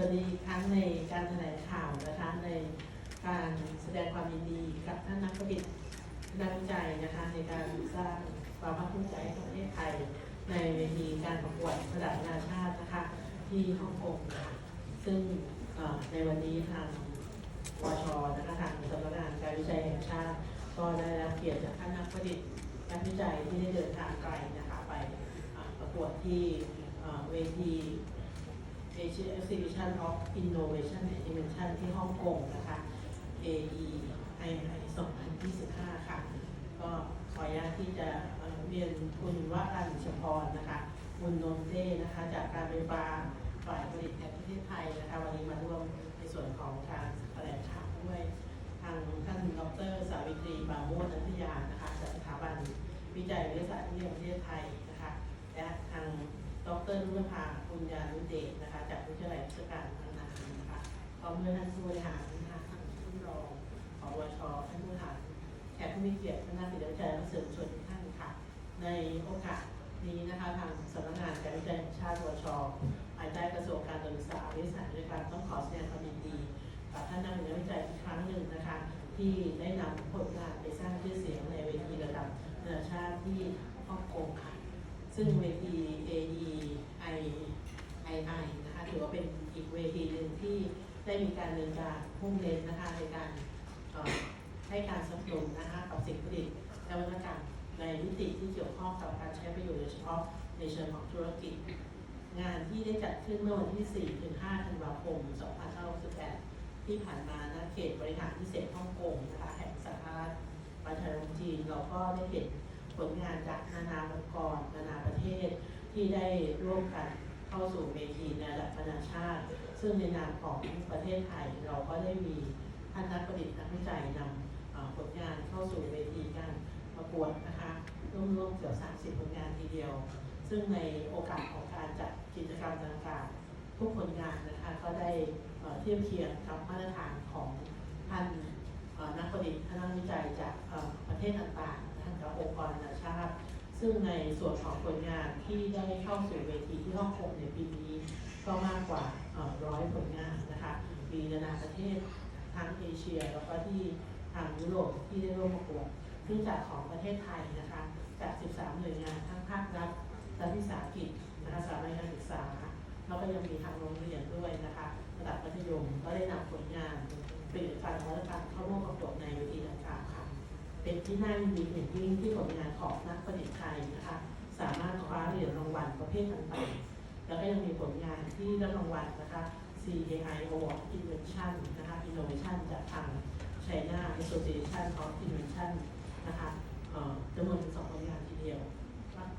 วัสดีอีกครั้งในการแถลงข่าวนะคะในการแสดงความยินดีกับท่านนักประดิษฐ์นักวิจัยนะคะในการสร้างความภาคภูมิใจให้ประเทศไทย ในเวทีการประกวดระดับนานาชาตินะคะที่ฮ่องกงค่ะซึ่งในวันนี้ทางปชนะคะทางสำนักงานการวิจัยแห่งชาติ ก็ได้รับเกียรติจากท่านนักประดิษฐ์นักวิจัยที่ได้เดินทางไกลนะคะไปประกวดที่เวที Asia Exhibition of Innovation and Invention ที่ฮ่องกงนะคะ AEI 2025 ค่ะ ก็ขออนุญาตที่จะเรียนคุณวรัญชพรนะคะคุณนนเต้นะคะ จากการไฟฟ้าฝ่ายผลิตแห่งประเทศไทยนะคะ วันนี้มาร่วมในส่วนของการแถลงข่าวด้วยทางท่านดร สาวิตรีบาโมนันทยานะคะจากสถาบันวิจัยวิทยาศาสตร์ที่ประเทศไทยนะคะ และทางดรรุ่งภาคุณยานุเดชนะคะ พร้อมด้วยท่านผู้บริหารนะคะท่านผู้รองผอวชท่านผู้บริหารแขกผู้มีเกียรติคณะศิลปวิจัยและเสริมชนทุกท่านค่ะ ในโอกาสนี้นะคะทางสำนักงานการวิจัยแห่งชาติวชภายใต้กระทรวงการศึกษาวิทยาศาสตร์ด้วยการต้องขอแสดงความยินดีกับท่านนักวิจัยอีกครั้งหนึ่งนะคะ ที่ได้นำผลงานไปสร้างชื่อเสียงในเวทีระดับนานาชาติที่ฮ่องกงค่ะ ซึ่งเวที AEI II นะคะถือว่าเป็นอีกเวทีหนึ่งที่ ได้มีการดำเนินการพุ่งเน้นนะคะในการให้การสนับสนุนนะคะกับสิ่งประดิษฐ์และวัตกรรมในมิติที่เกี่ยวข้องกับการใช้ประโยชน์โดยเฉพาะในเชิงของธุรกิจ งานที่ได้จัดขึ้นเมื่อวันที่ 4 ถึง 5 ธันวาคม 2568 ที่ผ่านมาณเขตบริหารพิเศษฮ่องกงนะคะแห่งสาธารณรัฐประชาชนจีนเราก็ได้เห็นผลงานจากนานาองค์กรนานาประเทศที่ได้ร่วมกัน เข้าสู่เวทีในระดับนานาชาติ ซึ่งในนามของประเทศไทยเราก็ได้มีท่านนักประดิษฐ์นักวิจัยนำผลงานเข้าสู่เวทีการประกวดนะคะร่วมๆเกือบ30 ผลงานทีเดียว ซึ่งในโอกาสของการจัดกิจกรรมต่างๆทุกผลงานนะคะก็ได้เทียบเคียงกับมาตรฐานของท่านนักประดิษฐ์ท่านนักวิจัยจากประเทศต่างๆนะคะองค์กรนานาชาติ ซึ่งในส่วนของผลงานที่ได้เข้าสู่เวทีที่ฮ่องกงในปีนี้ก็มากกว่าร้อยผลงานนะคะมีนานาประเทศทั้งเอเชียแล้วก็ที่ทางยุโรปที่ได้ร่วมประกวดซึ่งจากของประเทศไทยนะคะจาก 13 หน่วยงานทั้งภาครัฐรัฐวิสาหกิจนะคะสถาบันการศึกษา แล้วก็ยังมีทางโรงเรียนด้วยนะคะระดับมัธยมก็ได้นำผลงานผลิตภัณฑ์นวัตกรรมเข้าร่วมประกวดในเวที เป็นที่น่ายินดีอย่างยิ่งที่ผลงานของนักประดิษฐ์ไทยนะคะ สามารถคว้าเหรียญรางวัลประเภทต่างๆ แล้วก็ยังมีผลงานที่ได้รางวัลนะคะ CAI Award Invention นะคะ Innovation จากทาง China Association of Invention นะคะเอ่อจำนวนถึงสองผลงานทีเดียว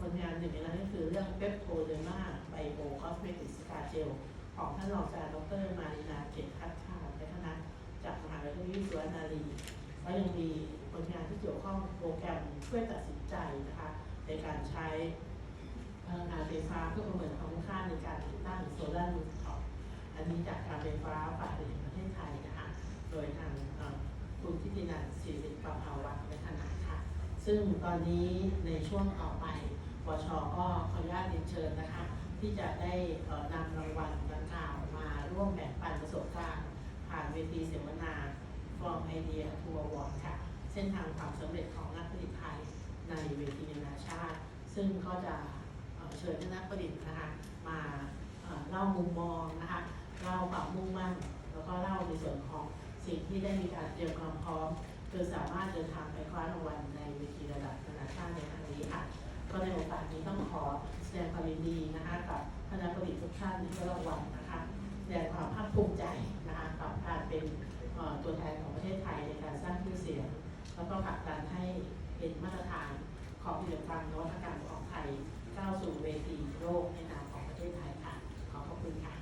ผลงานหนึ่งในนั้นก็คือเรื่องเปปโทเดอร์มาไบโอคอสเมติกสกาเจลของท่านรองศาสตราจารย์ดรมารินาเกตคัตชาติคณะจากมหาวิทยาลัยสุวรรณารีแล้วยังมี ผลงานที่เกี่ยวข้องโปรแกรมช่วยตัดสินใจนะคะในการใช้พลังงานไฟฟ้าเพื่อประเมินความคุ้มค่าในการติดตั้งโซลาร์รูฟท็อปอันนี้จากการไฟฟ้าฝ่ายผลิตประเทศไทยนะคะโดยทางคุณทิตินันท์ศิริประภาวัฒน์ในขณะค่ะ ซึ่งตอนนี้ในช่วงต่อไปปชก็ขออนุญาตเรียนเชิญนะคะ ที่จะได้นำรางวัลดังกล่าวมาร่วมแบ่งปันประสบการณ์ ผ่านเวทีเสวนา From Idea to Award ค่ะ เส้นทางความสำเร็จของนักผลิตไทยในเวทีนานาชาติ ซึ่งก็จะเชิญนักประดิษฐ์นะคะมาเล่ามุมมองนะคะเล่าความมุ่งมั่น แล้วก็เล่าในส่วนของสิ่งที่ได้มีการเตรียมความพร้อมคือสามารถเดินทางไปคว้ารางวัลในเวทีระดับนานาชาติในครั้งนี้ค่ะก็ในโอกาสนี้ต้องขอแสดงความยินดีนะคะกับคณะประดิษฐ์ทุกท่านที่ได้รางวัลนะคะแสดงความภาคภูมิใจนะคะกับการเป็นตัวแทนของประเทศไทยในการสร้างชื่อเสียง แล้วก็ผลักดันให้เป็นมาตรฐานของผลิตภัณฑ์นวัตกรรมของไทยก้าวสู่เวทีโลกในนามของประเทศไทยค่ะ ขอขอบคุณค่ะ